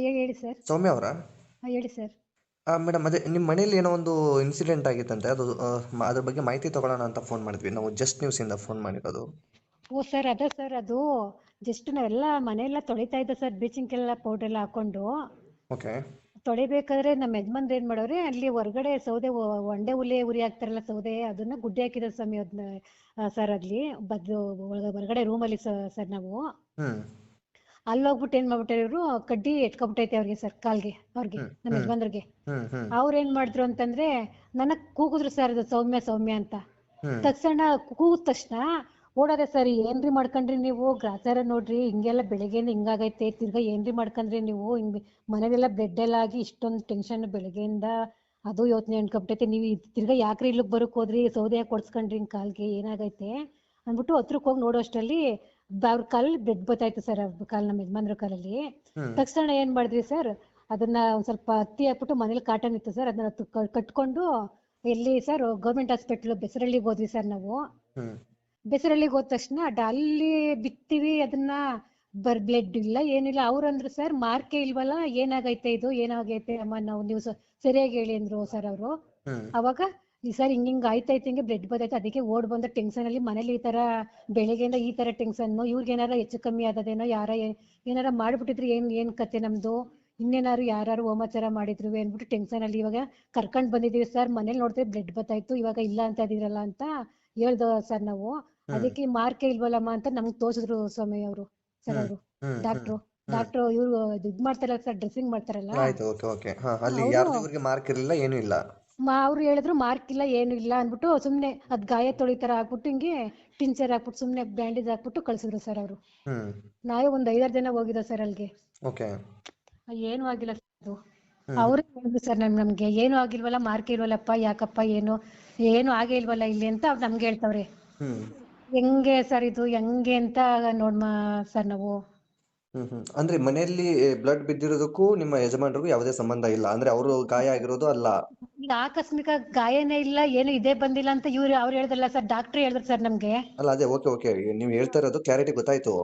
ಹೇಳಿ ಹೇಳಿ ಸರ್ ಸೌಮ್ಯ ಅವರಾ? ಹೇಳಿ ಸರ್ ಮೇಡಮ್ ಅದೇ ನಿಮ್ಮ ಮನೇಲಿ ಏನೋ ಒಂದು ಇನ್ಸಿಡೆಂಟ್ ಆಗಿತ್ತಂತೆ ಅದು ಆ, ಮ- ಅದ್ರ ಬಗ್ಗೆ ಮಾಹಿತಿ ತಗೊಳ್ಳೋಣ ಅಂತ ಫೋನ್ ಮಾಡಿದ್ವಿ. ನಾವು ಜಸ್ಟ್ ನ್ಯೂಸಿಂದ ಫೋನ್ ಮಾಡಿರೋದು. ಓ ಸರ್ ಅದೇ ಸರ್ ಅದು ಜಸ್ಟ್ ನಾವೆಲ್ಲ ಮನೆಯೆಲ್ಲ ತೊಳಿತಾ ಇದ್ದ ಸರ್ ಬ್ಲೀಚಿಂಗ್ ಎಲ್ಲ ಪೌಡರ್ ಎಲ್ಲ ಹಾಕೊಂಡು. ಓಕೆ ತೊಳಿಬೇಕಾದ್ರೆ ನಮ್ಮ ಯಜಮಾನ್ರು ಏನ್ ಮಾಡವ್ರೆ ಅಲ್ಲಿ ಹೊರಗಡೆ ಸೌದೆ ಒ- ಒಂಡೆ ಹುಲಿ ಉರಿ ಹಾಕ್ತಾರಲ್ಲ ಸೌದೆ ಅದನ್ನ ಗುಡ್ಡೆ ಹಾಕಿದ ಸ್ವಾಮಿ ಅದನ್ನ ಸರ್ ಅಲ್ಲಿ ಬದ್ದು ಒಳಗ- ಹೊರಗಡೆ ರೂಮಲ್ಲಿ ಸರ್ ನಾವು. ಹ್ಞೂ ಅಲ್ಲಿ ಹೋಗ್ಬಿಟ್ಟು ಏನ್ ಮಾಡ್ಬಿಟ್ಟಾರೆ ಇವರು? ಕಡ್ಡಿ ಎತ್ಕೊಬಿಟ್ಟೈತೆ ಅವ್ರಿಗೆ ಸರ್ ಕಾಲ್ಗೆ ಅವ್ರಿಗೆ ನಮ್ಮ. ಯಜಮಾನ್ರಿಗೆ. ಅವ್ರು ಏನ್ ಮಾಡಿದ್ರು ಅಂತಂದ್ರೆ ನನಗ್ ಕೂಗಿದ್ರು ಸರ್ ಅದು ಸೌಮ್ಯ ಸೌಮ್ಯ ಅಂತ. ತಕ್ಷಣ ಕೂಗಿದ ತಕ್ಷಣ ಓಡೋದೆ ಸರ್ ಏನ್ರಿ ಮಾಡ್ಕೊಂಡ್ರಿ ನೀವು? ಗ್ರಾಚಾರ ನೋಡ್ರಿ ಹಿಂಗೆಲ್ಲ ಬೆಳಿಗ್ಗೆಯಿಂದ ಹಿಂಗಾಗೈತೆ ತಿರ್ಗಾ ಏನ್ರಿ ಮಾಡ್ಕೊಂಡ್ರಿ ನೀವು? ಹಿಂಗ್ ಮನೇಲೆಲ್ಲ ಬೆಡ್ ಎಲ್ಲ ಆಗಿ ಇಷ್ಟೊಂದು ಟೆನ್ಷನ್ ಬೆಳಿಗ್ಗೆಯಿಂದ ಅದು ಯೋಚನೆ ಅನ್ಕೊಂಬಿಟ್ಟೈತೆ. ನೀವು ತಿರ್ಗ ತಿರ್ಗಾ ಯಾಕ್ರಿ ಇಲ್ಲಿಗೆ ಬರಕ್ ಹೋದ್ರಿ? ಸೌದೆ ಕೊಡ್ಸ್ಕೊಂಡ್ರಿ ಹಿಂಗ್ ಕಾಲ್ಗೆ ಏನಾಗೈತೆ? ಅಂದ್ಬಿಟ್ಟು ಹತ್ರಕ್ ಹೋಗಿ ನೋಡೋ ಅಷ್ಟರಲ್ಲಿ ಅವ್ರ ಕಾಲಲ್ಲಿ ಬ್ಲಡ್ ಬತ್ತಾಯ್ತು ಸರ್ ಅವ್ರ ಕಾಲ್ ನಮ್ಮ ಯಜಮಾನ್ರ ಕಾಲಲ್ಲಿ. ತಕ್ಷಣ ಏನ್ ಮಾಡಿದ್ವಿ ಸರ್ ಅದನ್ನ ಒಂದ್ ಸ್ವಲ್ಪ ಹತ್ತಿ ಹಾಕ್ಬಿಟ್ಟು ಮನೇಲಿ ಕಾಟನ್ ಇತ್ತು ಸರ್ ಅದನ್ನ ಕಟ್ಕೊಂಡು ಎಲ್ಲಿ ಸರ್ ಗೌರ್ಮೆಂಟ್ ಹಾಸ್ಪಿಟ್ಲ್ ಬೆಸರಳ್ಳಿಗೆ ಹೋದ್ವಿ ಸರ್ ನಾವು. ಬೆಸರಳ್ಳಿಗ್ ಹೋದ ತಕ್ಷಣ ಅಲ್ಲಿ ಬಿತ್ತೀವಿ ಅದನ್ನ ಬರ್ ಬ್ಲಡ್ ಇಲ್ಲ ಏನಿಲ್ಲ ಅವ್ರಂದ್ರು ಸರ್ ಮಾರ್ಕೆ ಇಲ್ವಲ್ಲ ಏನಾಗೈತೆ ಇದು ಏನಾಗೈತೆ ಅಮ್ಮ ನಾವು ನೀವು ಸರಿಯಾಗಿ ಹೇಳಿ ಅಂದ್ರು ಸರ್ ಅವರು. ಅವಾಗ ಈ ಸರ್ ಹಿಂಗ್ ಹಿಂಗ್ ಆಯ್ತೈತೆ ಹಿಂಗೆ ಬ್ಲಡ್ ಬದೈತೆ ಅದಕ್ಕೆ ಓಡ್ ಬಂದ ಟೆನ್ಷನ್ ಅಲ್ಲಿ ಮನೇಲಿ ಈ ತರ ಬೆಳಿಗ್ಗೆಯಿಂದ ಈ ತರ ಟೆನ್ಷನ್ ಇವ್ರಿಗೆ ಏನಾರ ಹೆಚ್ಚು ಕಮ್ಮಿ ಆದದೇನೋ ಯಾರ ಏನಾರ ಮಾಡ್ಬಿಟ್ಟಿದ್ರು ಏನ್ ಏನ್ ಕತೆ ನಮ್ದು? ಇನ್ನೇನಾರು ಯಾರು ಹೋಮಾಚಾರ ಮಾಡಿದ್ರು ಅನ್ಬಿಟ್ಟು ಟೆನ್ಷನ್ ಅಲ್ಲಿ ಇವಾಗ ಕರ್ಕೊಂಡ್ ಬಂದಿದೀವಿ ಸರ್ ಮನೇಲಿ ನೋಡಿದ್ರೆ ಬ್ಲಡ್ ಬತ್ತಾಯ್ತು ಇವಾಗ ಇಲ್ಲ ಅಂತ ಇದೀರಲ್ಲ ಅಂತ ಹೇಳ್ದ ಸರ್ ನಾವು. ಅದಕ್ಕೆ ಮಾರ್ಕೆ ಇಲ್ವಲ್ಲಮ್ಮ ಅಂತ ನಮ್ಗ್ ತೋರ್ಸಿದ್ರು ಸ್ವಾಮಿ ಅವರು ಸರ್ ಅವರು. ಡಾಕ್ಟ್ರು ಡಾಕ್ಟ್ರು ಇವ್ರು ಇದ್ ಮಾಡ್ತಾರಲ್ಲ ಸರ್ ಡ್ರೆಸ್ಸಿಂಗ್ ಮಾಡ್ತಾರಲ್ಲ. ಆಯ್ತು ಓಕೆ ಓಕೆ. ಹಾಂ ಅಲ್ಲಿ ಮಾರ್ಕ್ ಇರಲಿಲ್ಲ ಏನು ಇಲ್ಲ. ಅವ್ರು ಹೇಳಿದ್ರು ಮಾರ್ಕ್ ಇಲ್ಲ ಏನು ಇಲ್ಲ ಅಂದ್ಬಿಟ್ಟು ಸುಮ್ನೆ ಅದ್ ಗಾಯ ತೊಳಿತರ ಹಾಕ್ಬಿಟ್ಟು ಹಿಂಗೆ ಟಿಂಚರ್ ಹಾಕ್ಬಿಟ್ಟು ಸುಮ್ನೆ ಬ್ಯಾಂಡೇಜ್ ಹಾಕ್ಬಿಟ್ಟು ಕಳ್ಸಿದ್ರು ಸರ್ ಅವರು. ನಾವೇ ಒಂದ್ ಐದಾರು ಜನ ಹೋಗಿದ್ದ ಸರ್ ಅಲ್ಲಿಗೆ ಏನು ಆಗಿಲ್ಲ ಅದು. ಅವ್ರೇ ಹೇಳಿದ್ರು ಸರ್ ನಮ್ ನಮ್ಗೆ ಏನು ಆಗಿಲ್ವಲ್ಲ ಮಾರ್ಕ್ ಇಲ್ವಲ್ಲಪ್ಪ ಯಾಕಪ್ಪ ಏನು ಏನು ಆಗೇ ಇಲ್ವಲ್ಲ ಇಲ್ಲಿ ಅಂತ ಅವ್ರು ನಮ್ಗೆ ಹೇಳ್ತಾವ್ರೆ. ಹೆಂಗೆ ಸರ್ ಇದು ಹೆಂಗೆ ಅಂತ ನೋಡ್ಮ ಸರ್ ನಾವು. ಹ್ಮ್ ಹ್ಮ್. ಅಂದ್ರೆ ಮನೆಯಲ್ಲಿ ಬ್ಲಡ್ ಬಿದ್ದಿರೋದಕ್ಕೂ ನಿಮ್ಮ ಯಜಮಾನರಿಗೂ ಯಾವುದೇ ಸಂಬಂಧ ಇಲ್ಲ. ಅಂದ್ರೆ ಅವರು ಗಾಯ ಆಗಿರೋದು ಅಲ್ಲ. ಈಗ ಆಕಸ್ಮಿಕ ಗಾಯನೇ ಇಲ್ಲ ಏನು ಇದೆ ಬಂದಿಲ್ಲ ಅಂತ ಇವ್ರು ಅವ್ರು ಹೇಳಿದ್ರಲ್ಲ ಸರ್ ಡಾಕ್ಟರ್ ಹೇಳಿದ್ರು ಸರ್ ನಮ್ಗೆ. ಅಲ್ಲ ಅದೇ ಓಕೆ ಓಕೆ. ನೀವು ಹೇಳ್ತಾ ಇರೋದು ಕ್ಲಾರಿಟಿ ಗೊತ್ತಾಯ್ತು.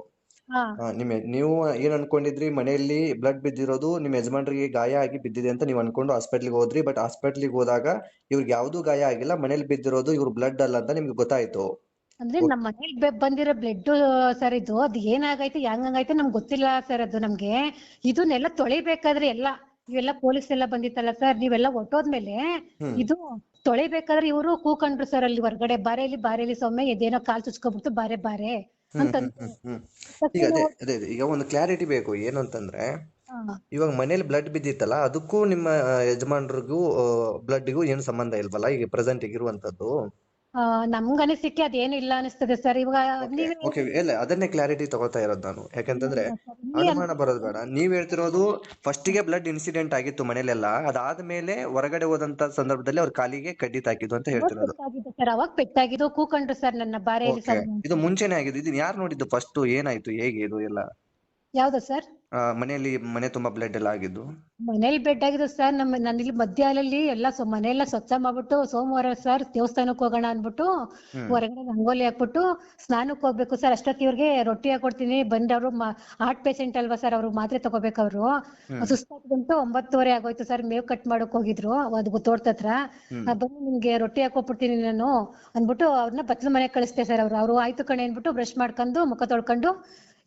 ಹಾ. ಹಾ, ನಿಮ್ಮ ನೀವು ಏನ್ ಅನ್ಕೊಂಡಿದ್ರಿ? ಮನೆಯಲ್ಲಿ ಬ್ಲಡ್ ಬಿದ್ದಿರೋದು ನಿಮ್ಮ ಯಜಮಾನರಿಗೆ ಗಾಯ ಆಗಿ ಬಿದ್ದಿದೆ ಅಂತ ನೀವು ಅನ್ಕೊಂಡು ಹಾಸ್ಪಿಟ್ಲಿಗೆ ಹೋದ್ರಿ. ಬಟ್ ಹಾಸ್ಪಿಟ್ಲಿಗೆ ಹೋದಾಗ ಇವ್ರಿಗೆ ಯಾವ್ದೂ ಗಾಯ ಆಗಿಲ್ಲ. ಮನೇಲಿ ಬಿದ್ದಿರೋದು ಇವ್ರು ಬ್ಲಡ್ ಅಲ್ಲ ಅಂತ ನಿಮ್ಗೆ ಗೊತ್ತಾಯ್ತು. ಅಂದ್ರೆ ನಮ್ಮ ಮನೇಲಿ ಬಂದಿರೋ ಬ್ಲಡ್ ಸರ್ ಇದು ಅದು ಏನಾಗೈತೆ ಹೆಂಗಂಗೈತೆ ನಮ್ಗೆ ಗೊತ್ತಿಲ್ಲ ಸರ್ ಅದು ನಮ್ಗೆ. ಇದನ್ನೆಲ್ಲ ತೊಳಿಬೇಕಾದ್ರೆ ಎಲ್ಲ ಇವೆಲ್ಲ ಪೊಲೀಸ್ ಎಲ್ಲ ಬಂದಿತ್ತಲ್ಲ ಸರ್ ನೀವೆಲ್ಲ ಒಟ್ಟೋದ್ಮೇಲೆ. ಇದು ತೊಳಿಬೇಕಾದ್ರೆ ಇವರು ಕೂಕೊಂಡ್ರು ಸರ್ ಅಲ್ಲಿ ಹೊರಗಡೆ ಬಾರೇಲಿ ಬಾರೇಲಿ ಸೊಮ್ಮೆ ಇದೇನೋ ಕಾಲ್ ಚುಚ್ಕೊಬಿಡ್ತು ಬಾರೆ ಬಾರೆ ಅಂತ ಈಗ ಅದೇ ಅದೇ ಅದೇ, ಈಗ ಒಂದು ಕ್ಲಾರಿಟಿ ಬೇಕು ಏನು ಅಂತಂದ್ರೆ ಇವಾಗ ಮನೇಲಿ ಬ್ಲಡ್ ಬಿದ್ದಿತ್ತಲ್ಲ ಅದಕ್ಕೂ ನಿಮ್ಮ ಯಜಮಾನ್ರಿಗೂ ಬ್ಲಡ್ಗೂ ಏನು ಸಂಬಂಧ ಇಲ್ವಲ್ಲ ಈಗ ಪ್ರೆಸೆಂಟ್ ಇರುವಂತದ್ದು? ನಮ್ಗ ಅನಿಸಿಕೆ ಅದೇನು ಇಲ್ಲ ಅನಿಸ್ತದೆ ಸರ್. ಇವಾಗ ಓಕೆ ಇಲ್ಲ ಅದನ್ನೇ ಕ್ಲಾರಿಟಿ ತಗೋತಾ ಇರೋದು ನಾನು. ಯಾಕಂತಂದ್ರೆ ಅನುಮಾನ ಬರೋದು ಬೇಡ. ನೀವ್ ಹೇಳ್ತಿರೋದು ಫಸ್ಟ್ಗೆ ಬ್ಲಡ್ ಇನ್ಸಿಡೆಂಟ್ ಆಗಿತ್ತು ಮನೇಲೆಲ್ಲ. ಅದಾದ್ಮೇಲೆ ಹೊರಗಡೆ ಹೋದಂತ ಸಂದರ್ಭದಲ್ಲಿ ಅವ್ರ ಕಾಲಿಗೆ ಕಡ್ಡಿ ತಾಕಿದ್ದು ಅಂತ ಹೇಳ್ತಿರೋದು. ಸರ್ ಅವಾಗ ಪೆಟ್ಟಾಗಿದ್ದು ಕೂಕೊಂಡ್ರು ಸರ್ ನನ್ನ ಬಾರೆಯಲ್ಲಿ ಇದು ಮುಂಚೆನೆ ಆಗಿದ್ದು. ಇದನ್ನ ಯಾರು ನೋಡಿದ್ದು ಫಸ್ಟ್ ಏನಾಯ್ತು? ಹೇಗೆ ಇದು ಎಲ್ಲ? ಯಾವ್ದು ಸರ್? ಮನೆಯಲ್ಲಿ ಮನೆ ತುಂಬಾ ಬ್ಲಡ್ ಎಲ್ಲ ಆಗಿದ್ದು? ಮನೇಲಿ ಬೆಡ್ ಆಗಿದ್ದು ಸರ್ ನಮ್ಮ ನಾನು ಇಲ್ಲಿ ಮಧ್ಯಾಹ್ನದಲ್ಲಿ ಎಲ್ಲ ಸೊ ಮನೆಯೆಲ್ಲ ಸ್ವಚ್ಛ ಮಾಡ್ಬಿಟ್ಟು ಸೋಮವಾರ ಸರ್ ದೇವಸ್ಥಾನಕ್ಕೆ ಹೋಗೋಣ ಅಂದ್ಬಿಟ್ಟು ಹೊರಗಡೆ ರಂಗೋಲಿ ಹಾಕ್ಬಿಟ್ಟು ಸ್ನಾನಕ್ಕೆ ಹೋಗ್ಬೇಕು ಸರ್ ಅಷ್ಟೊತ್ತಿ ಇವ್ರಿಗೆ ರೊಟ್ಟಿ ಹಾಕೊಡ್ತೀನಿ. ಬಂದವರು ಹಾರ್ಟ್ ಪೇಷಂಟ್ ಅಲ್ವಾ ಸರ್ ಅವ್ರು ಮಾತ್ರೆ ತಗೋಬೇಕು ಅವರು. ಸುಸ್ತಾಗ್ಬಿಟ್ಟು ಒಂಬತ್ತುವರೆ ಆಗೋಯ್ತು ಸರ್ ಮೇವ್ ಕಟ್ ಮಾಡಕ್ ಹೋಗಿದ್ರು ಅದು ತೋಟದ ಹತ್ರ. ಬನ್ನಿ ನಿಮ್ಗೆ ರೊಟ್ಟಿ ಹಾಕೊಟ್ಬಿಡ್ತೀನಿ ನಾನು ಅಂದ್ಬಿಟ್ಟು ಅವ್ರನ್ನ ಬಚ್ಚಲ ಮನೆಗೆ ಕಳಿಸ್ತೆ ಸರ್ ಅವ್ರು. ಅವ್ರು ಆಯ್ತು ಕಣೆ ಅಂದ್ಬಿಟ್ಟು ಬ್ರಷ್ ಮಾಡ್ಕೊಂಡು ಮುಖ ತೊಳ್ಕೊಂಡು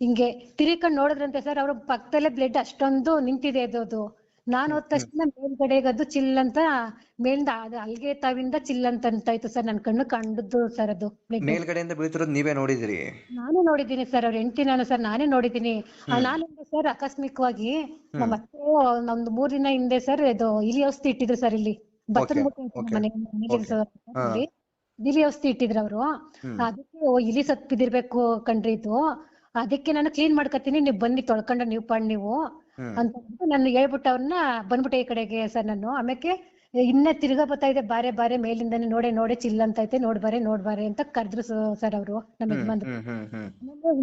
ಹಿಂಗೆ ತಿರ್ಕೊಂಡು ನೋಡಿದ್ರಂತೆ ಸರ್ ಅವ್ರ ಪಕ್ಕದಲ್ಲೇ ಬ್ಲಡ್ ಅಷ್ಟೊಂದು ನಿಂತಿದೆ ಅದು ಅದು. ನಾನು ಹೋದ ತಕ್ಷಣ ಮೇಲ್ಗಡೆಗದು ಚಿಲ್ ಅಂತ ಮೇಲಿಂದ ಅದು ಅಲ್ಗೆ ತಾವಿಂದ ಚಿಲ್ ಅಂತ ಅಂತಾಯ್ತು ಸರ್ ನನ್ ಕಣ್ಣು ಕಂಡದ್ದು ಸರ್ ಅದು. ಮೇಲ್ಗಡೆಯಿಂದ ಬೀಳ್ತಿರೋದು ನೀವೇ ನೋಡಿದಿರಿ? ನಾನು ನೋಡಿದ್ದೀನಿ ಸರ್ ಅವ್ರ ಹೆಂಡತಿ ನಾನು ಸರ್ ನಾನೇ ನೋಡಿದ್ದೀನಿ. ನಾನು ಸರ್ ಆಕಸ್ಮಿಕವಾಗಿ ನಮ್ಮ ಅತ್ತೆ ನಮ್ದು ಮೂರ್ ದಿನ ಹಿಂದೆ ಸರ್ ಇದು ಇಲಿ ಔಷಧಿ ಇಟ್ಟಿದ್ರು ಸರ್ ಇಲ್ಲಿ. ಭತ್ತದ ಮುಖ ಅಂತ ಮನೆ ಸರ್ ಇಲಿ ಔಷಧಿ ಇಟ್ಟಿದ್ರು ಅವರು. ಅದಕ್ಕೆ ಇಲಿ ಸತ್ ಬಿದ್ದಿರ್ಬೇಕು ಕಂಡ್ರಿ ಇದು. ಅದಕ್ಕೆ ನಾನು ಕ್ಲೀನ್ ಮಾಡ್ಕೊತೀನಿ ನೀವು ಬನ್ನಿ ತೊಳ್ಕೊಂಡು ನೀವು ಪಾಡ್ ನೀವು ಅಂತ ನಾನು ಹೇಳ್ಬಿಟ್ಟು ಅವ್ರನ್ನ ಬಂದ್ಬಿಟ್ಟೆ ಈ ಕಡೆಗೆ ಸರ್ ನಾನು. ಆಮೇಲೆ ಇನ್ನ ತಿರ್ಗಾ ಬರ್ತಾ ಇದೆ ಬಾರೆ ಬಾರೆ ಮೇಲಿಂದಾನೆ ನೋಡೆ ನೋಡೆ ಚಿಲ್ ಅಂತ ಐತೆ ನೋಡ್ ಬಾರೆ ನೋಡ್ ಬಾರೆ ಅಂತ ಕರೆದ್ರು ಸರ್ ಅವರು ನಮ್ಮ ಯಜಮಾನ್ರು.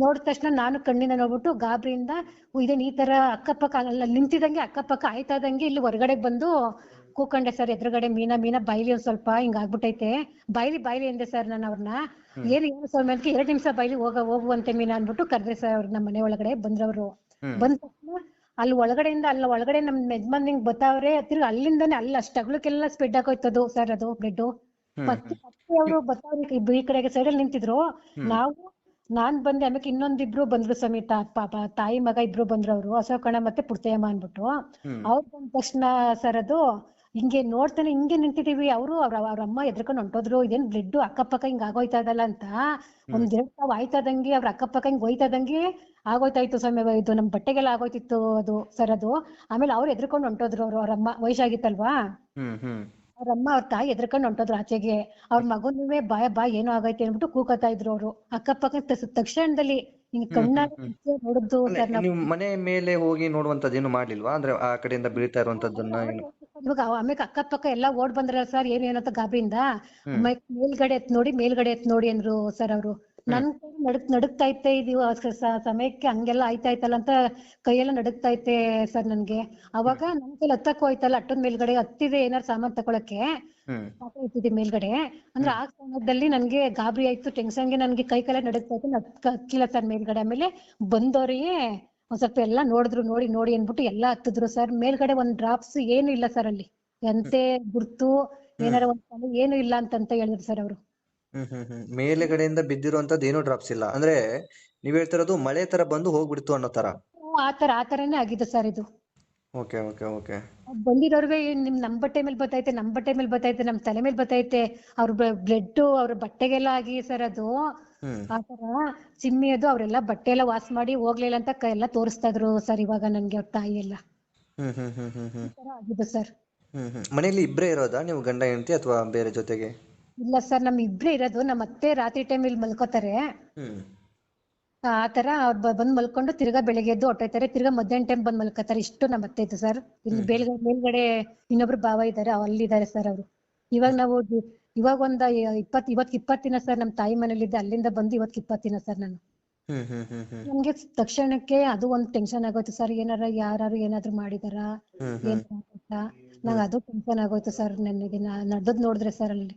ನೋಡಿದ ತಕ್ಷಣ ನಾನು ಕಣ್ಣಿಂದ ನೋಡ್ಬಿಟ್ಟು ಗಾಬರಿಯಿಂದ ಇದೇನ್ ಈ ತರ ಅಕ್ಕಪಕ್ಕ ಅಲ್ಲ ನಿಂತಿದಂಗೆ ಅಕ್ಕಪಕ್ಕ ಆಯ್ತಾ ಇದ್ದಂಗೆ ಇಲ್ಲಿ ಹೊರಗಡೆ ಬಂದು ಕೂಕೊಂಡೆ ಸರ್ ಎದುರುಗಡೆ ಮೀನಾ ಮೀನಾ ಬೈಲಿ ಒಂದ್ ಸ್ವಲ್ಪ ಹಿಂಗ ಆಗ್ಬಿಟ್ಟೈತೆ. ಬೈಲಿ ಬೈಲಿ ಅಂದೆ ಸರ್ ನಾನು ಅವ್ರನ್ನ ಏನು ಏನು ಸ್ವಲ್ಪ ಅಂತ ಎರಡ್ ನಿಮಿಷ ಬೈಲಿ ಹೋಗ ಹೋಗುವಂತೆ ಮೀನಾ ಅನ್ಬಿಟ್ಟು ಕರೆದ್ರೆ ಸರ್ ಅವ್ರ ನಮ್ಮ ಮನೆ ಒಳಗಡೆ ಬಂದ್ರವ್ರು. ಬಂದ ತಕ್ಷಣ ಅಲ್ಲಿ ಒಳಗಡೆಯಿಂದ ಅಲ್ಲ ಒಳಗಡೆ ನಮ್ ಯಜಮಾನ್ ಹಿಂಗ್ ಬತ್ತಾವ್ರೆ ತಿರ್ಗಿ ಅಲ್ಲಿಂದಾನೆ ಅಲ್ಲಿ ಅಷ್ಟ್ ಸ್ಪೆಡ್ ಸ್ಪ್ರೆಡ್ ಆಗೋಯ್ತದು ಸರ್ ಅದು ಹ್ಮ್ ಮತ್ತೆ ಅವರು ಬತ್ತಾವ್ರೆ ಈ ಕಡೆಗೆ ಸೈಡ್ ಅಲ್ಲಿ ನಿಂತಿದ್ರು. ನಾವು ನಾನ್ ಬಂದೆ ಆಮೇಲೆ ಇನ್ನೊಂದಿಬ್ರು ಬಂದ್ರು ಸಮೇತ ಪಾಪ ತಾಯಿ ಮಗ ಇಬ್ರು ಬಂದ್ರು ಅವರು ಅಶೋಕಣ್ಣ ಮತ್ತೆ ಪುಟ್ಟಯ್ಯಮ್ಮ ಅನ್ಬಿಟ್ಟು ಅವ್ರ್ ಅವ್ರು ಬಂದ ತಕ್ಷಣ ಸರ್ ಅದು ಹಿಂಗೆ ನೋಡ್ತಾನೆ ಹಿಂಗೆ ನಿಂತಿದೀವಿ. ಅವರು ಅವ್ರ ಅವ್ರ ಅಮ್ಮ ಎದ್ರಕೊಂಡು ಹೊಂಟೋದ್ರು. ಇದೇನ್ ಬ್ಲಡ್ ಅಕ್ಕಪಕ್ಕ ಹಿಂಗ್ ಆಗೋಯ್ತಾ ಇದಲ್ಲ ಅಂತ. ಒಂದ್ ಎರಡ್ ತಾವ್ ಆಯ್ತದಂಗೆ ಅವ್ರ ಅಕ್ಕಪಕ್ಕ ಹಿಂಗ್ ಹೋಯ್ತದಂಗೆ ಆಗೋಯ್ತಾಯ್ತು ಸ್ವಾಮಿ. ಇದು ನಮ್ ಬಟ್ಟೆಗೆಲ್ಲ ಆಗೋಯ್ತಿತ್ತು ಅದು ಸರ್ ಅದು. ಆಮೇಲೆ ಅವ್ರು ಎದ್ರಕೊಂಡು ಹೊಂಟೋದ್ರು ಅವ್ರು ಅವ್ರ ಅಮ್ಮ ವಯಸ್ಸಾಗಿತ್ತಲ್ವಾ? ಅವ್ರ ಅಮ್ಮ ಅವ್ರ ತಾಯಿ ಎದ್ರಕೊಂಡು ಹೊಂಟೋದ್ರು ಆಚೆಗೆ. ಅವ್ರ ಮಗನುವೆ ಬಾಯ ಬಾಯ್ ಏನೋ ಆಗೈತೆ ಅನ್ಬಿಟ್ಟು ಕೂಕತಾ ಇದ್ರು ಅವ್ರು. ಅಕ್ಕಪಕ್ಕ ತಕ್ಷಣದಲ್ಲಿ ಹಿಂಗ್ ಮನೆ ಮೇಲೆ ಹೋಗಿ ನೋಡುವಂತದ್ದು ಏನು ಮಾಡ್ಲಿಲ್ವಾ? ಅಂದ್ರೆ ಆ ಕಡೆಯಿಂದ ಬೀಳ್ತಾ ಇರುವಂತದ್ದನ್ನ ಇವಾಗ ಆಮೇಲೆ ಅಕ್ಕ ಪಕ್ಕ ಎಲ್ಲಾ ಓಡ್ ಬಂದ್ರಲ್ಲ ಸರ್ ಏನು ಏನಂತ ಗಾಬರಿಯಿಂದ? ಮೇಲ್ಗಡೆ ಎತ್ ನೋಡಿ ಮೇಲ್ಗಡೆ ಎತ್ ನೋಡಿ ಅಂದ್ರು ಸರ್ ಅವರು. ನನ್ ಕೈ ನಡುಕ್ ನಡುಕ್ತಾ ಐತೆ ಇದು ಆ ಸ- ಸ- ಸಮಯಕ್ಕೆ ಹಂಗೆಲ್ಲ ಆಯ್ತಾ ಇತ್ತಲ್ಲ ಅಂತ ಕೈಯೆಲ್ಲ ನಡುಕ್ತಾ ಐತೆ ಸರ್ ನನ್ಗೆ. ಅವಾಗ ನನ್ ಕೈಲಿ ಹತ್ತಕ್ ಹೋಯ್ತಲ್ಲ ಅಟ್ಟದ ಮೇಲ್ಗಡೆ ಹತ್ತಿದೆ ಏನಾರ ಸಾಮಾನ್ ತಕೊಳಕ್ಕೆ. ಇಟ್ಟಿದ್ದೆ ಮೇಲ್ಗಡೆ. ಅಂದ್ರೆ ಆ ಸಮಯದಲ್ಲಿ ನನ್ಗೆ ಗಾಬರಿ ಆಯ್ತು ಟೆನ್ಷನ್ಗೆ ನನ್ಗೆ ಕೈ ಕಾಲ ನಡುಕ್ತಾ ಇತ್ತು ಹತ್ತಿಲ್ಲ ಸರ್ ಮೇಲ್ಗಡೆ. ಆಮೇಲೆ ಬಂದವ್ರಿಗೆ ಒಂದ್ ಸ್ವಲ್ಪ ಎಲ್ಲ ನೋಡಿದ್ರು ನೋಡಿ ನೋಡಿ ಅನ್ಬಿಟ್ಟು ಎಲ್ಲಾ ಹತ್ತಿದ್ರು ಸರ್. ಮೇಲ್ಗಡೆ ಒಂದ್ ಡ್ರಾಪ್ಸ್ ಏನು ಇಲ್ಲ ಸರ್ ಅಲ್ಲಿ. ಎಂತೆ ಗುರ್ತು ಏನಾರ ಒಂದ್ ಏನು ಇಲ್ಲ ಅಂತಂತ ಹೇಳಿದ್ರು ಸರ್ ಅವರು. ಹ್ಮ್ ಹ್ಮ್ ಹ್ಮ್. ಮೇಲೆಗಡೆಯಿಂದ ಬಿದ್ದಿರುವಂತದ್ದು ಏನೂ ಡ್ರಾಪ್ಸ್ ಇಲ್ಲ. ಅಂದ್ರೆ ನೀವ್ ಹೇಳ್ತಿರೋದು ಮಳೆ ತರ ಬಂದು ಹೋಗ್ಬಿಡ್ತು ಅನ್ನೋ ತರ. ಆತರ ಆತರನೇ ಆಗಿದೆ ಸರ್ ಇದು. Okay okay okay. ಬಂದಿರೋರ್ಗೆ ನಿಮ್ ನಮ್ ಬಟ್ಟೆ ಮೇಲೆ ಬತ್ತೈತೆ ನಮ್ ಬಟ್ಟೆ ಮೇಲೆ ಬತ್ತೈತೆ ನಮ್ ತಲೆ ಮೇಲೆ ಬತ್ತೈತೆ. ಅವ್ರ ಬ್ಲಡ್ ಅವ್ರ ಬಟ್ಟೆಗೆಲ್ಲ ಆಗಿ ಸರ್ ಅದು. ಆತರ ಚಿಮ್ಮಿ ಅದು ಅವ್ರೆಲ್ಲ ಬಟ್ಟೆ ಎಲ್ಲ ವಾಶ್ ಮಾಡಿ ಹೋಗ್ಲಿಲ್ಲ ಅಂತ ಕ- ಎಲ್ಲ ತೋರಿಸ್ತಾ ಇದ್ರು ಸರ್ ಇವಾಗ ನನ್ಗೆ ಅವ್ರ ತಾಯಿ ಎಲ್ಲ. ಹ್ಮ್ ಹ್ಮ್ ಹ್ಮ್ ಹ್ಮ್ ಹ್ಮ್. ಈ ತರ ಆಗಿದೆ ಸರ್. ಹ್ಮ್ ಹ್ಮ್. ಮನೆಯಲ್ಲಿ ಇರೋದಾ ನೀವು ಗಂಡ ಹೆಂಡತಿ ಅಥವಾ ಬೇರೆ ಜೊತೆಗೆ? ಇಲ್ಲ ಸರ್ ನಮ್ ಇಬ್ರೇ ಇರೋದು. ನಮ್ಮ ಅತ್ತೆ ರಾತ್ರಿ ಟೈಮ್ ಇಲ್ಲಿ ಮಲ್ಕೋತಾರೆ. ಹ್ಮ್. ಆ ತರ ಅವ್ರು ಬ- ಬಂದ್ ಮಲ್ಕೊಂಡು ತಿರ್ಗಾ ಬೆಳಿಗ್ಗೆ ಎದ್ದು ಹೊಟ್ಟೋಯ್ತಾರೆ ತಿರ್ಗಾ ಮಧ್ಯಾಹ್ನ ಟೈಮ್ ಬಂದ್ ಮಲ್ಕೋತಾರೆ. ಇಷ್ಟು ನಮ್ಮ ಅತ್ತೆ ಇತ್ತು ಸರ್. ಇಲ್ಲಿ ಬೇಲ್ಗಡೆ ಮೇಲ್ಗಡೆ ಇನ್ನೊಬ್ರು ಭಾವ ಇದ್ದಾರೆ. ಅಲ್ಲಿದ್ದಾರೆ ಸರ್ ಅವರು. ಇವಾಗ ನಾವು ಇವಾಗ ಒಂದ್ ಇಪ್ಪತ್ ಇವತ್ ಇಪ್ಪತ್ ದಿನ ಸರ್ ನಮ್ ತಾಯಿ ಮನೇಲಿದ್ದೆ ಅಲ್ಲಿಂದ ಬಂದು ಇವತ್ ಇಪ್ಪತ್ ದಿನ ಸರ್ ನಾನು ನಮ್ಗೆ ತಕ್ಷಣಕ್ಕೆ ಅದು ಒಂದ್ ಟೆನ್ಷನ್ ಆಗೋಯ್ತು ಸರ್ ಏನಾರ ಯಾರು ಏನಾದ್ರು ಮಾಡಿದಾರ? ಏನ್ ನಂಗ್ ಅದು ಟೆನ್ಷನ್ ಆಗೋಯ್ತು ಸರ್ ನನಗೆ ನಡ್ದದ್ ನೋಡಿದ್ರೆ ಸರ್ ಅಲ್ಲಿ.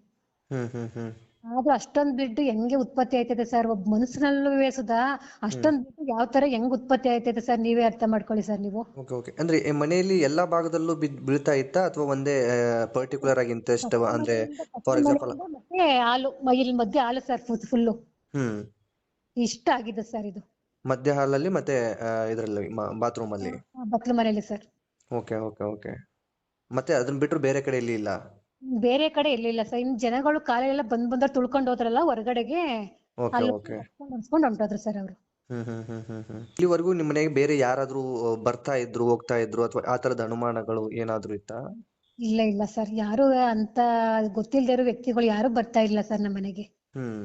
ಆದ್ರೂ ಅಷ್ಟೊಂದ್ ಬ್ಲಡ್ ಹೆಂಗೆ ಉತ್ಪತ್ತಿ ಆಯ್ತದೆ ಸರ್? ಒಬ್ಬ ಮನುಷ್ಯನಲ್ಲೂ ಸುಧಾ ಅಷ್ಟೊಂದ್ ಬ್ಲಡ್ ಯಾವ ತರ ಹೆಂಗ್ ಉತ್ಪತ್ತಿ ಆಯ್ತದೆ ಸರ್? ನೀವೇ ಅರ್ಥ ಮಾಡ್ಕೊಳ್ಳಿ ಸರ್ ನೀವು. Okay okay. ಅಂದ್ರೆ ಈ ಮನೆಯಲ್ಲಿ ಎಲ್ಲಾ ಭಾಗದಲ್ಲೂ ಬಿದ್ ಬೀಳ್ತಾ ಇತ್ತಾ? ಅಥವಾ ಒಂದೇ ಪರ್ಟಿಕ್ಯುಲರ್ ಆಗಿ ಇಂಟ್ರೆಸ್ಟ್ ಅಂದ್ರೆ ಫಾರ್ ಎಕ್ಸಾಂಪಲ್ ಮತ್ತೆ ಹಾಲು ಮೈಲ್ ಇಲ್ಲಿ ಮಧ್ಯೆ ಹಾಲು ಸರ್ ಫುಲ್ಲು. ಹ್ಮ್. ಇಷ್ಟ ಆಗಿದೆ ಸರ್ ಇದು. ಮಧ್ಯ ಹಾಲಲ್ಲಿ ಮತ್ತೆ ಇದರಲ್ಲಿ ಬಾತ್ರೂಮ್ ಅಲ್ಲಿ. ಬಕ್ಲು ಮನೇಲಿ ಸರ್. Okay okay okay. ಮತ್ತೆ ಅದನ್ನ ಬಿಟ್ರು ಬೇರೆ ಕಡೆ ಎಲ್ಲಿ ಇಲ್ಲ? ಬೇರೆ ಕಡೆ ಇರ್ಲಿಲ್ಲ ಸರ್. ಇನ್ ಜನಗಳು ಕಾಲೆಲ್ಲ ಬಂದ್ ಬಂದ ತುಳ್ಕೊಂಡ್ ಹೋದ್ರಲ್ಲ ಹೊರಗಡೆಗೆ ಓಕೆ ಓಕೆ. ಹೊಂಟೋದ್ರು ಸರ್ ಅವರು. ಹ್ಮ್ ಹ್ಮ್ ಹ್ಮ್ ಹ್ಮ್ ಹ್ಮ್. ಇಲ್ಲಿವರೆಗೂ ಮನೆಗೆ ಬೇರೆ ಯಾರಾದ್ರೂ ಬರ್ತಾ ಇದ್ರು ಹೋಗ್ತಾ ಇದ್ರು ಅಥವಾ ಆ ತರದ ಅನುಮಾನಗಳು ಏನಾದ್ರೂ ಇತ್ತಾ? ಇಲ್ಲ ಇಲ್ಲ ಸರ್. ಯಾರು ಅಂತ ಗೊತ್ತಿಲ್ದೇ ಇರೋ ವ್ಯಕ್ತಿಗಳು ಯಾರು ಬರ್ತಾ ಇಲ್ಲ ಸರ್ ನಮ್ಮ ಮನೆಗೆ. ಹ್ಮ್.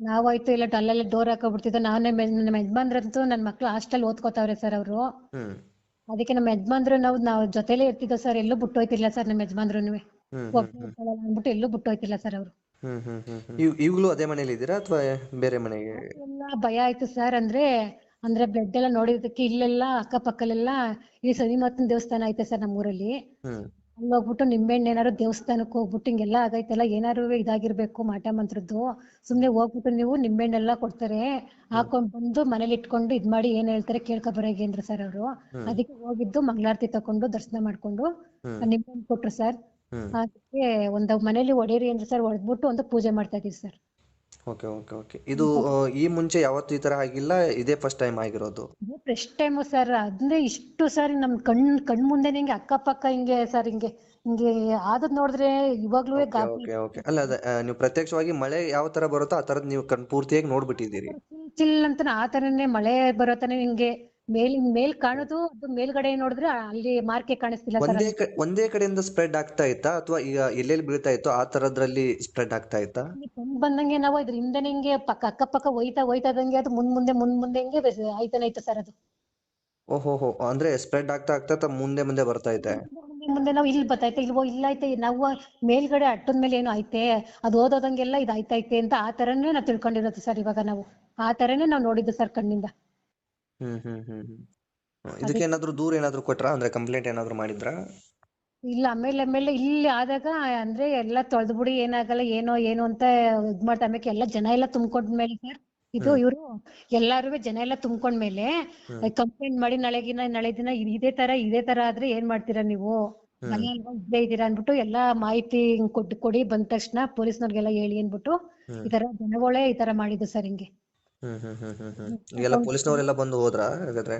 ನಾವಾಯ್ತು ಇಲ್ಲ ಅಲ್ಲೆಲ್ಲ ಡೋರ್ ಹಾಕೋಬಿಡ್ತಿದ್ದೋ. ನಾವು ನಮ್ಮ ನಮ್ಮ ಯಜಮಾನ್ರಂತೂ ನನ್ನ ಮಕ್ಳು ಹಾಸ್ಟೆಲ್ ಓದ್ಕೋತಾವ್ರೆ ಸರ್ ಅವರು. ಹ್ಮ್. ಅದಕ್ಕೆ ನಮ್ಮ ಯಜಮಾನ್ರು ನಾವು ನಾವು ಜೊತೆಲೇ ಇರ್ತಿದ್ದೋ ಸರ್ ಎಲ್ಲೂ ಬಿಟ್ಟೋಯ್ತಿಲ್ಲ ಸರ್ ನಮ್ಮ ಇರ್ತಾಳಲ್ಲ ಅಂದ್ಬಿಟ್ಟು ಎಲ್ಲೂ ಬಿಟ್ಟೋಯ್ತಿಲ್ಲ ಸರ್ ಅವರು. ಈಗಲೂ ಅದೇ ಮನೇಲಿ ಇದ್ದೀರಾ ಅಥವಾ ಬೇರೆ ಮನೆಗೆ? ಎಲ್ಲ ಭಯ ಆಯ್ತು ಸರ್ ಅಂದ್ರೆ ಅಂದ್ರೆ ಬ್ಲಡ್ ಎಲ್ಲ ನೋಡಿದಕ್ಕೆ ಇಲ್ಲೆಲ್ಲ ಅಕ್ಕಪಕ್ಕಲೆಲ್ಲ ಈ ಸನಿಮಾತನ ದೇವಸ್ಥಾನ ಐತೆ ಸರ್ ನಮ್ಮೂರಲ್ಲಿ. ಅಲ್ಲಿ ಹೋಗ್ಬಿಟ್ಟು ನಿಂಬೆಹಣ್ಣು ಏನಾರು ದೇವಸ್ಥಾನಕ್ಕೆ ಹೋಗ್ಬಿಟ್ಟು ಹಿಂಗೆಲ್ಲ ಆಗೈತಲ್ಲ ಏನಾರು ಇದಾಗಿರ್ಬೇಕು ಮಾಟ ಮಂತ್ರದ್ದು. ಸುಮ್ನೆ ಹೋಗ್ಬಿಟ್ಟು ನೀವು ನಿಂಬೆಹಣ್ಣೆಲ್ಲ ಕೊಡ್ತಾರೆ ಹಾಕೊಂಡ್ ಬಂದು ಮನೇಲಿ ಇಟ್ಕೊಂಡು ಇದ್ ಮಾಡಿ ಏನ್ ಹೇಳ್ತಾರೆ ಕೇಳ್ಕೊ ಬರೋಗೇಂದ್ರ ಸರ್ ಅವರು. ಅದಕ್ಕೆ ಹೋಗಿದ್ದು ಮಂಗಳಾರತಿ ತಕೊಂಡು ದರ್ಶನ ಮಾಡ್ಕೊಂಡು ನಿಂಬೆಣ್ಣೆ ನಿಂಬೆಹಣ್ಣು ಕೊಟ್ರು ಸರ್. ಅದಕ್ಕೆ ಒಂದು ಮನೇಲಿ ಒಡೆಯರಿ ಅಂದ್ರೆ ಸರ್ ಹೊಡೆದ್ಬಿಟ್ಟು ಒಂದು ಪೂಜೆ ಮಾಡ್ತಾ ಇದೀವಿ ಸರ್. Okay okay okay. ಇದು ಈ ಮುಂಚೆ ಯಾವತ್ತೂ ಈ ತರ ಆಗಿಲ್ಲ ಇದೇ ಫಸ್ಟ್ ಟೈಮ್ ಆಗಿರೋದು? ಇದು ಫಸ್ಟ್ ಟೈಮ್ ಸರ್. ಅಂದ್ರೆ ಇಷ್ಟು ಸರ್ ನಮ್ ಕಣ್ ಕಣ್ ಮುಂದೆ ಹಿಂಗೆ ಅಕ್ಕಪಕ್ಕ ಹಿಂಗೆ ಸರ್ ಹಿಂಗೆ ಹಿಂಗೆ ಆದದ್ ನೋಡಿದ್ರೆ ಇವಾಗ್ಲೂ ಗಾಬರಿ. Okay okay. ಅಲ್ಲ ಅದ ನೀವು ಪ್ರತ್ಯಕ್ಷವಾಗಿ ಮಳೆ ಯಾವ ತರ ಬರುತ್ತೋ ಆ ತರದ್ ನೀವು ಕಣ್ ಪೂರ್ತಿಯಾಗಿ ನೋಡ್ಬಿಟ್ಟಿದ್ದೀರಿ. ಚಿಲ್ ಚಿಲ್ ಅಂತ ಆ ತರನೇ ಮಳೆ ಬರೋ ತನ ಹಿಂಗೆ ಮೇಲ್ ಮೇಲ್ ಕಾಣೋದು ಅದು ಮೇಲ್ಗಡೆ ನೋಡಿದ್ರೆ ಅಲ್ಲಿ ಮಾರ್ಕೆ ಕಾಣಿಸ್ತಿಲ್ಲ ಸರ್ ಒಂದೇ ಕ ಒಂದೇ ಕಡೆಯಿಂದ ಸ್ಪ್ರೆಡ್ ಆಗ್ತಾ ಇತ್ತಾ? ಅಥವಾ ಈಗ ಎಲ್ಲೆಲ್ಲಿ ಬೀಳ್ತಾ ಇತ್ತೋ ಆ ತರದ್ರಲ್ಲಿ ಸ್ಪ್ರೆಡ್ ಆಗ್ತಾ ಇತ್ತಾ? ಕಂಡ್ ಬಂದಂಗೆ ನಾವು ಇದ್ರ ಹಿಂದೆ ಹಿಂಗೆ ಪಕ್ಕ ಅಕ್ಕಪಕ್ಕ ಹೋಯ್ತಾ ಹೋಯ್ತಾ ಇದಂಗೆ ಅದು ಮುಂದ್ ಮುಂದೆ ಮುಂದ್ ಮುಂದೆ ಹಿಂಗೆ ಬೆಸ್- ಆಯ್ತಾನೆ ಐತೆ ಸರ್ ಅದು. ಓಹೋಹೋ ಅಂದ್ರೆ ಸ್ಪ್ರೆಡ್ ಆಗ್ತಾ ಆಗ್ತಾ ತ- ಮುಂದೆ ಮುಂದೆ ಬರ್ತಾ ಇದೆ? ಮುಂದೆ ಮುಂದೆ ನಾವು ಇಲ್ಲಿ ಬತ್ತೈತೆ ಇಲ್ವೋ ಇಲ್ಲ ಐತೆ ನಾವು ಮೇಲ್ಗಡೆ ಅಟ್ಟದ ಮೇಲೆ ಏನೋ ಐತೆ ಅದು ಓದೋದಂಗೆಲ್ಲ ಇದು ಆಯ್ತೈತೆ ಅಂತ ಆ ತರನೇ ನಾವು ತಿಳ್ಕೊಂಡಿರೋದು ಸರ್ ಇವಾಗ ನಾವು. ಆ ತರನೇ ನಾವು ನೋಡಿದ್ದು ಸರ್ ಕಣ್ಣಿಂದ. ಹ್ಮ್ ಹ್ಮ್ ಹ್ಮ್ ಹ್ಮ್. ಹ್ಮ್. ಇದಕ್ಕೆ ಏನಾದ್ರು ದೂರ ಏನಾದ್ರು ಕೊಟ್ರಾ? ಅಂದ್ರೆ ಕಂಪ್ಲೇಂಟ್ ಏನಾದ್ರು ಮಾಡಿದ್ರಾ? ಇಲ್ಲ ಆಮೇಲೆ ಆಮೇಲೆ ಇಲ್ಲಿ ಆದಾಗ ಅಂದ್ರೆ ಎಲ್ಲ ತೊಳೆದ್ಬಿಡಿ ಏನಾಗಲ್ಲ ಏನೋ ಏನೋ ಅಂತ ಇದ್ ಮಾಡ್ತಾ ಆಮೇಲೆ ಎಲ್ಲ ಜನ ಎಲ್ಲ ತುಂಬ್ಕೊಂಡ್ಮೇಲೆ ಸರ್ ಇದು ಇವರು ಎಲ್ಲಾರು ಜನ ಎಲ್ಲ ತುಂಬ್ಕೊಂಡ್ಮೇಲೆ ಕಂಪ್ಲೇಂಟ್ ಮಾಡಿ ನಾಳೆಗಿನ ನಾಳೆ ದಿನ ಇದ್- ಇದೇ ತರ ಇದೇ ತರ ಆದ್ರೆ ಏನ್ ಮಾಡ್ತೀರಾ ನೀವು? ಮನೆ ಅಲ್ವಾ ಇದ್ದೇ ಇದೀರಾ ಅನ್ಬಿಟ್ಟು ಎಲ್ಲಾ ಮಾಹಿತಿ ಹಿಂಗ್ ಕೊಟ್ಟು ಕೊಡಿ ಬಂದ ತಕ್ಷಣ ಪೊಲೀಸ್ನವ್ರಿಗೆಲ್ಲ ಹೇಳಿ ಅನ್ಬಿಟ್ಟು ಈ ತರ ಜನಗಳೇ ಈ ತರ ಮಾಡಿದ್ದು ಸರ್ ಹಿಂಗೆ. ಹ್ಮ್ ಹ್ಮ್ ಹ್ಮ್ ಹ್ಮ್ ಹ್ಮ್. ಈಗೆಲ್ಲ ಪೊಲೀಸ್ನವರೆಲ್ಲ ಬಂದು ಹೋದ್ರ ಹಾಗಾದ್ರೆ?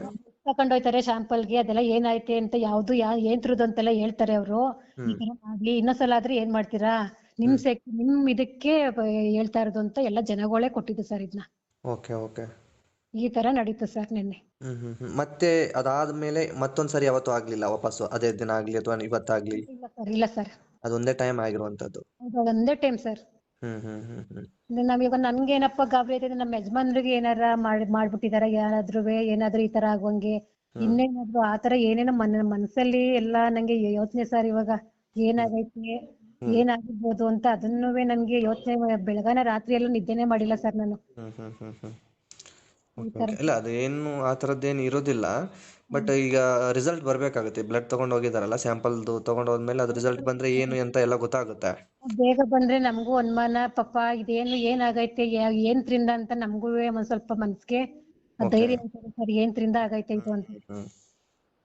ತಕೊಂಡೋಯ್ತಾರೆ ಶಾಂಪಲ್ಗೆ ಅದೆಲ್ಲ ಏನಾಯ್ತೆ ಅಂತ ಯಾವ್ದು ಯಾ ತರದ್ ಅಂತೆಲ್ಲ ಹೇಳ್ತಾರೆ ಅವರು. ಈ ತರ ಮಾಡ್ಲಿ ಇನ್ನೊಂದ್ಸಲ ಆದ್ರೆ ಏನ್ ಮಾಡ್ತೀರಾ? ನಿಮ್ ಸೆಕ್ ನಿಮ್ ಇದಕ್ಕೆ ಬ- ಹೇಳ್ತಾ ಇರೋದು ಅಂತ ಎಲ್ಲ ಜನಗಳೇ ಕೊಟ್ಟಿದ್ದು ಸರ್ ಇದನ್ನ ಓಕೆ ಓಕೆ. ಈ ತರ ನಡೀತು ಸರ್ ನಿನ್ನೆ. ಹ್ಮ್ ಹ್ಮ್ ಹ್ಮ್. ಮತ್ತೆ ಅದಾದ್ಮೇಲೆ ಮತ್ತೊಂದ್ಸರಿ ಯಾವತ್ತೂ ಆಗ್ಲಿಲ್ಲ ವಾಪಸ್ ಅದೇ ದಿನ ಆಗ್ಲಿ ಅಥವಾ ಇವತ್ತಾಗ್ಲಿ? ಇಲ್ಲ ಸರ್ ಇಲ್ಲ ಸರ್. ಅದೊಂದೇ ಟೈಮ್ ಆಗಿರುವಂತದ್ದು ಅದೊಂದೇ ಒಂದೇ ಟೈಮ್ ಸರ್. ನಮೀಗ ನನ್ಗೆ ಏನಪ್ಪ ಗಾಬರಿ ಐತೆ ನಮ್ಮ ಯಜಮಾನ್ರಿಗೆ ಏನಾರ ಮಾಡಿ ಮಾಡ್ಬಿಟ್ಟಿದಾರ ಯಾರಾದ್ರೂ ಏನಾದ್ರೂ ಈ ತರ ಆಗೋಂಗೆ ಇನ್ನೇನಾದ್ರು ಆತರ ಏನೇನೋ ಮನ ಮನ್ಸಲ್ಲಿ ಎಲ್ಲಾ ನಂಗೆ ಯೋಚನೆ ಸರ್ ಇವಾಗ. ಏನಾಗೈತೆ ಏನಾಗಿರ್ಬೋದು ಅಂತ ಅದನ್ನುವೆ ನನ್ಗೆ ಯೋಚನೆ ಬೆಳಗಾನ ರಾತ್ರಿ ಎಲ್ಲ ನಿದ್ದೆನೆ ಮಾಡಿಲ್ಲ ಸರ್ ನಾನು. ಇಲ್ಲ ಅದೇನು ಆ ಥರದ್ದೇನು ಇರೋದಿಲ್ಲ. ಬಟ್ ಈಗ ರಿಸಲ್ಟ್ ಬರಬೇಕಾಗುತ್ತೆ. ಬ್ಲಡ್ ತಗೊಂಡು ಹೋಗಿದಾರಲ್ಲ ಸ್ಯಾಂಪಲ್ದು ತಗೊಂಡು ಹೋದ್ಮೇಲೆ ಅದು ರಿಸಲ್ಟ್ ಬಂದ್ರೆ ಏನು ಅಂತ ಎಲ್ಲ ಗೊತ್ತಾಗುತ್ತೆ. ಬೇಗ ಬಂದ್ರೆ ನಮಗೂ ಅನುಮಾನ ಪಪ್ಪ ಇದೇನು ಏನಾಗೈತೆ ಏನ್ ತ್ರಿಂದ ಅಂತ ನಮಗೂ ಒಂದ್ ಸ್ವಲ್ಪ ಮನ್ಸ್ಗೆ ಧೈರ್ಯ ಏನ್ ಸರ್ ಆಗೈತೆ ಇದು ಅಂತ. ಹ್ಮ್.